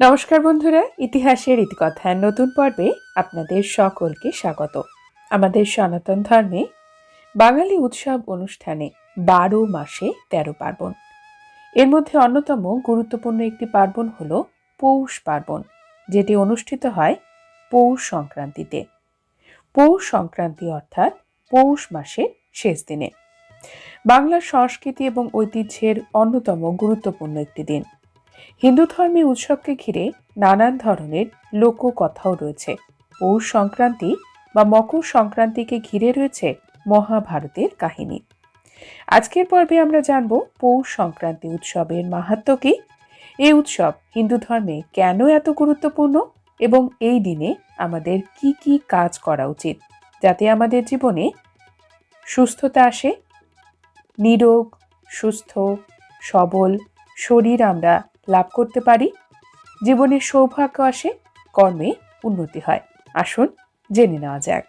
নমস্কার বন্ধুরা, ইতিহাসের ইতিকথার নতুন পর্বে আপনাদের সকলকে স্বাগত। আমাদের সনাতন ধর্মে বাঙালি উৎসব অনুষ্ঠানে বারো মাসে তেরো পার্বণ। এর মধ্যে অন্যতম গুরুত্বপূর্ণ একটি পার্বণ হল পৌষ পার্বণ, যেটি অনুষ্ঠিত হয় পৌষ সংক্রান্তিতে। পৌষ সংক্রান্তি অর্থাৎ পৌষ মাসের শেষ দিনে। বাংলার সংস্কৃতি এবং ঐতিহ্যের অন্যতম গুরুত্বপূর্ণ একটি দিন। হিন্দু ধর্মী উৎসবকে ঘিরে নানান ধরনের লোককথাও রয়েছে। পৌষ সংক্রান্তি বা মকর সংক্রান্তিকে ঘিরে রয়েছে মহাভারতের কাহিনী। আজকের পর্বে আমরা জানব পৌষ সংক্রান্তি উৎসবের মাহাত্ম কি? এই উৎসব হিন্দু ধর্মে কেন এত গুরুত্বপূর্ণ এবং এই দিনে আমাদের কি কি কাজ করা উচিত যাতে আমাদের জীবনে সুস্থতা আসে? নিরোগ, সুস্থ, সবল শরীর আমরা লাভ করতে পারি। জীবনের সৌভাগ্য আসে, কর্মে উন্নতি হয়। আসুন জেনে নেওয়া যাক।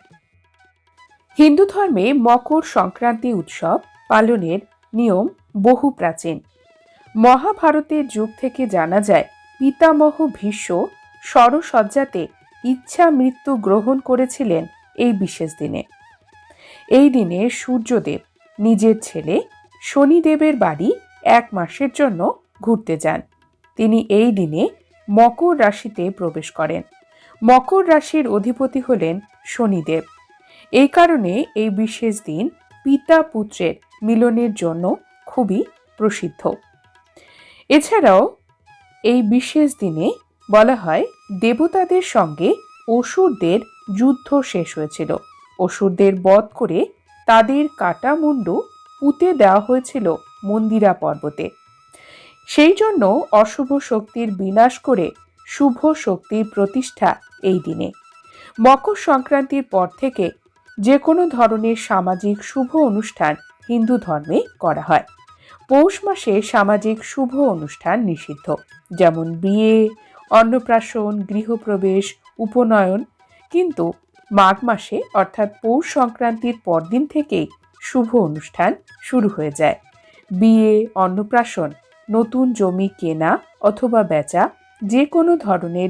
হিন্দু ধর্মে মকর সংক্রান্তি উৎসব পালনের নিয়ম বহু প্রাচীন। মহাভারতের যুগ থেকে জানা যায়, পিতামহ ভীষ্ম সরসজ্জাতে ইচ্ছা মৃত্যু গ্রহণ করেছিলেন এই বিশেষ দিনে। এই দিনে সূর্যদেব নিজের ছেলে শনিদেবের বাড়ি এক মাসের জন্য ঘুরতে যান। তিনি এই দিনে মকর রাশিতে প্রবেশ করেন। মকর রাশির অধিপতি হলেন শনিদেব। এই কারণে এই বিশেষ দিন পিতা পুত্রের মিলনের জন্য খুবই প্রসিদ্ধ। এছাড়াও এই বিশেষ দিনে বলা হয় দেবতাদের সঙ্গে অসুরদের যুদ্ধ শেষ হয়েছিল। অসুরদের বধ করে তাদের কাটা মুন্ডু পুঁতে দেওয়া হয়েছিল মন্দিরা পর্বতে। সেই জন্য অশুভ শক্তির বিনাশ করে শুভ শক্তির প্রতিষ্ঠা এই দিনে। মকর সংক্রান্তির পর থেকে যে কোনো ধরনের সামাজিক শুভ অনুষ্ঠান হিন্দু ধর্মে করা হয়। পৌষ মাসে সামাজিক শুভ অনুষ্ঠান নিষিদ্ধ, যেমন বিয়ে, অন্নপ্রাশন, গৃহপ্রবেশ, উপনয়ন, কিন্তু মাঘ মাসে অর্থাৎ পৌষ সংক্রান্তির পরদিন থেকেই শুভ অনুষ্ঠান শুরু হয়ে যায়। বিয়ে, অন্নপ্রাশন নতুন জমি কেনা অথবা বেচা যে কোনো ধরনের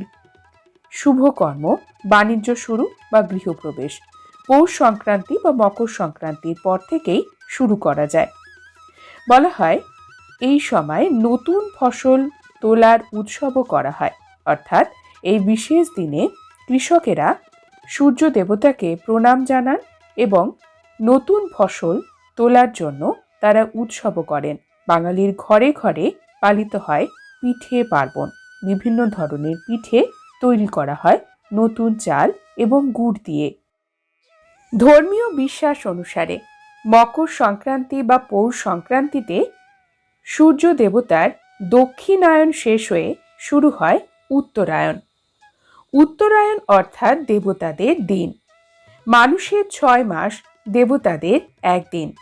শুভকর্ম বাণিজ্য শুরু বা গৃহপ্রবেশ, পৌষ সংক্রান্তি বা মকর সংক্রান্তির পর থেকেই শুরু করা যায়। বলা হয়, এই সময় নতুন ফসল তোলার উৎসবও করা হয়। অর্থাৎ, এই বিশেষ দিনে কৃষকেরা সূর্য দেবতাকে প্রণাম জানান এবং নতুন ফসল তোলার জন্য তারা উৎসবও করেন। বাঙালির ঘরে ঘরে পালিত হয় পিঠে পার্বণ। বিভিন্ন ধরনের পিঠে তৈরি করা হয় নতুন চাল এবং গুড় দিয়ে। ধর্মীয় বিশ্বাস অনুসারে মকর সংক্রান্তি বা পৌষ সংক্রান্তিতে সূর্য দেবতার দক্ষিণায়ন শেষ হয়ে শুরু হয় উত্তরায়ণ। উত্তরায়ণ অর্থাৎ দেবতাদের দিন। মানুষের ছয় মাস দেবতাদের একদিন।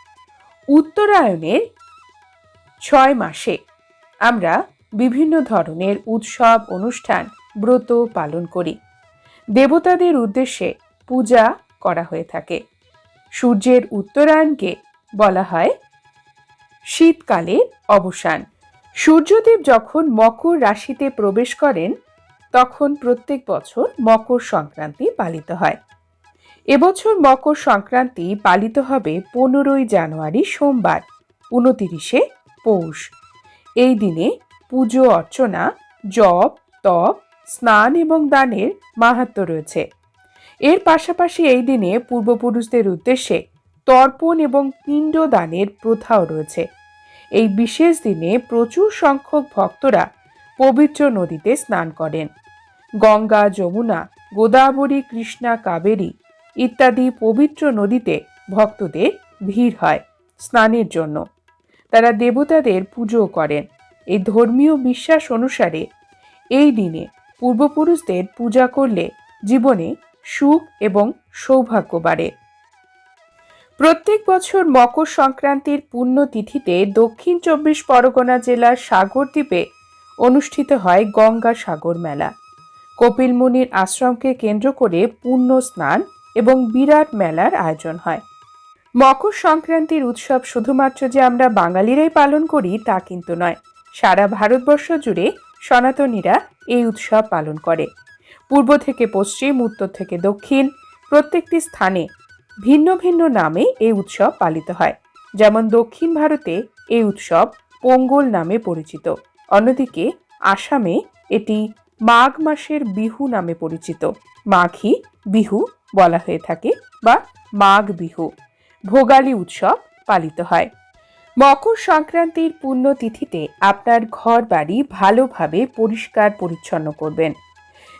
উত্তরায়ণের ছয় মাসে। আমরা বিভিন্ন ধরনের উৎসব, অনুষ্ঠান, ব্রত পালন করি। দেবতাদের উদ্দেশ্যে পূজা করা হয়ে থাকে। সূর্যের উত্তরায়ণকে বলা হয় শীতকালের অবসান। সূর্যদেব যখন মকর রাশিতে প্রবেশ করেন, তখন প্রত্যেক বছর মকর সংক্রান্তি পালিত হয়। এবছর মকর সংক্রান্তি পালিত হবে পনেরোই জানুয়ারি সোমবার, উনতিরিশে পৌষ। এই দিনে পুজো, অর্চনা, জপ, তপ, স্নান এবং দানের মাহাত্ম রয়েছে। এর পাশাপাশি এই দিনে পূর্বপুরুষদের উদ্দেশ্যে তর্পণ এবং পিণ্ড দানের প্রথাও রয়েছে। এই বিশেষ দিনে প্রচুর সংখ্যক ভক্তরা পবিত্র নদীতে স্নান করেন। গঙ্গা, যমুনা, গোদাবরী, কৃষ্ণা, কাবেরী ইত্যাদি পবিত্র নদীতে ভক্তদের ভিড় হয় স্নানের জন্য। তারা দেবতাদের পুজো করেন। এই ধর্মীয় বিশ্বাস অনুসারে এই দিনে পূর্বপুরুষদের পূজা করলে জীবনে সুখ এবং সৌভাগ্য বাড়ে। প্রত্যেক বছর মকর সংক্রান্তির পুণ্যতিথিতে দক্ষিণ চব্বিশ পরগনা জেলার সাগরদ্বীপে অনুষ্ঠিত হয় গঙ্গা সাগর মেলা। কপিল মুনির আশ্রমকে কেন্দ্র করে পূর্ণ স্নান এবং বিরাট মেলার আয়োজন হয়। মকর সংক্রান্তির উৎসব শুধুমাত্র যে আমরা বাঙালিরাই পালন করি তা কিন্তু নয়। সারা ভারতবর্ষ জুড়ে সনাতনীরা এই উৎসব পালন করে। পূর্ব থেকে পশ্চিম, উত্তর থেকে দক্ষিণ প্রত্যেকটি স্থানে ভিন্ন ভিন্ন নামে এই উৎসব পালিত হয়। যেমন দক্ষিণ ভারতে এই উৎসব পোঙ্গল নামে পরিচিত। অন্যদিকে আসামে এটি মাঘ মাসের বিহু নামে পরিচিত। মাঘী বিহু বলা হয়ে থাকে বা মাঘ বিহু। ভোগালী উৎসব পালিত হয়। মকর সংক্রান্তির পুণ্যতিথিতে আপনার ঘর বাড়ি ভালোভাবে পরিষ্কার পরিচ্ছন্ন করবেন।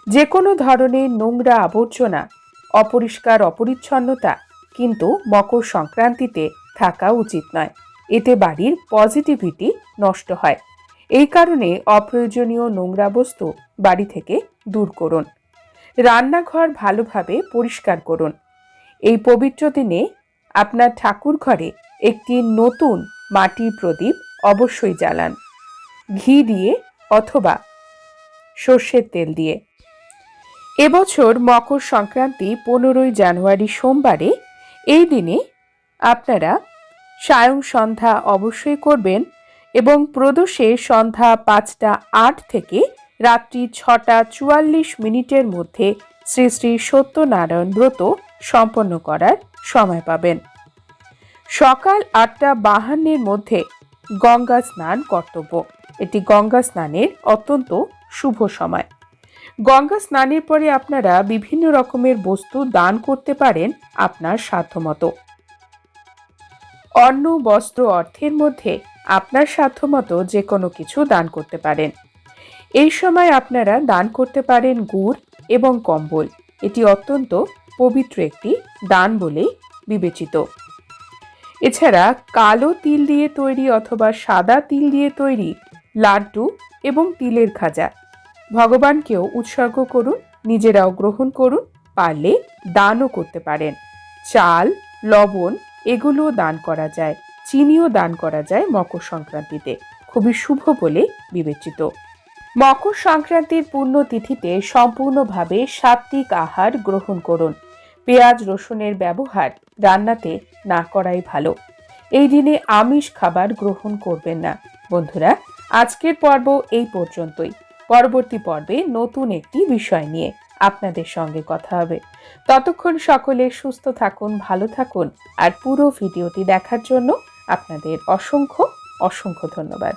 যে কোনো ধরনের নোংরা আবর্জনা, অপরিষ্কার অপরিচ্ছন্নতা কিন্তু মকর সংক্রান্তিতে থাকা উচিত নয়। এতে বাড়ির পজিটিভিটি নষ্ট হয়। এই কারণে অপ্রয়োজনীয় নোংরা বস্তু বাড়ি থেকে দূর করুন। রান্নাঘর ভালোভাবে পরিষ্কার করুন। এই পবিত্র দিনে আপনার ঠাকুর ঘরে একটি নতুন মাটির প্রদীপ অবশ্যই জ্বালান। ঘি দিয়ে অথবা সর্ষের তেল দিয়ে। এবছর মকর সংক্রান্তি পনেরোই জানুয়ারি সোমবারে এই দিনে আপনারা সায়ং সন্ধ্যা অবশ্যই করবেন এবং প্রদোষে সন্ধ্যা পাঁচটা আট থেকে রাত্রি ছটা চুয়াল্লিশ মিনিটের মধ্যে শ্রী শ্রী সত্যনারায়ণ ব্রত সম্পন্ন করার সময় পাবেন। সকাল আটটা বাহান্নের মধ্যে গঙ্গা স্নান কর্তব্য। এটি গঙ্গা স্নানের অত্যন্ত শুভ সময়। গঙ্গা স্নানের পরে আপনারা বিভিন্ন রকমের বস্তু দান করতে পারেন আপনার সাধ্যমতো। অন্ন, বস্ত্র, অর্থের মধ্যে আপনার সাধ্যমতো যে কোনো কিছু দান করতে পারেন। এই সময় আপনারা দান করতে পারেন গুড় এবং কম্বল। এটি অত্যন্ত পবিত্র একটি দান বলেই বিবেচিত। এছাড়া কালো তিল দিয়ে তৈরি অথবা সাদা তিল দিয়ে তৈরি লাড্ডু এবং তিলের খাজা। ভগবানকেও উৎসর্গ করুন, নিজেরাও গ্রহণ করুন, পারলে দানও করতে পারেন। চাল, লবণ এগুলোও দান করা যায়, চিনিও দান করা যায় মকর সংক্রান্তিতে। খুবই শুভ বলে বিবেচিত। মকর সংক্রান্তির পুণ্যতিথিতে সম্পূর্ণভাবে সাত্ত্বিক আহার গ্রহণ করুন। পেঁয়াজ রসুনের ব্যবহার রান্নাতে না করাই ভালো। এই দিনে আমিষ খাবার গ্রহণ করবেন না। বন্ধুরা, আজকের পর্ব এই পর্যন্তই। পরবর্তী পর্বে নতুন একটি বিষয় নিয়ে আপনাদের সঙ্গে কথা হবে। ততক্ষণ সকলে সুস্থ থাকুন, ভালো থাকুন, আর পুরো ভিডিওটি দেখার জন্য আপনাদের অসংখ্য অসংখ্য ধন্যবাদ।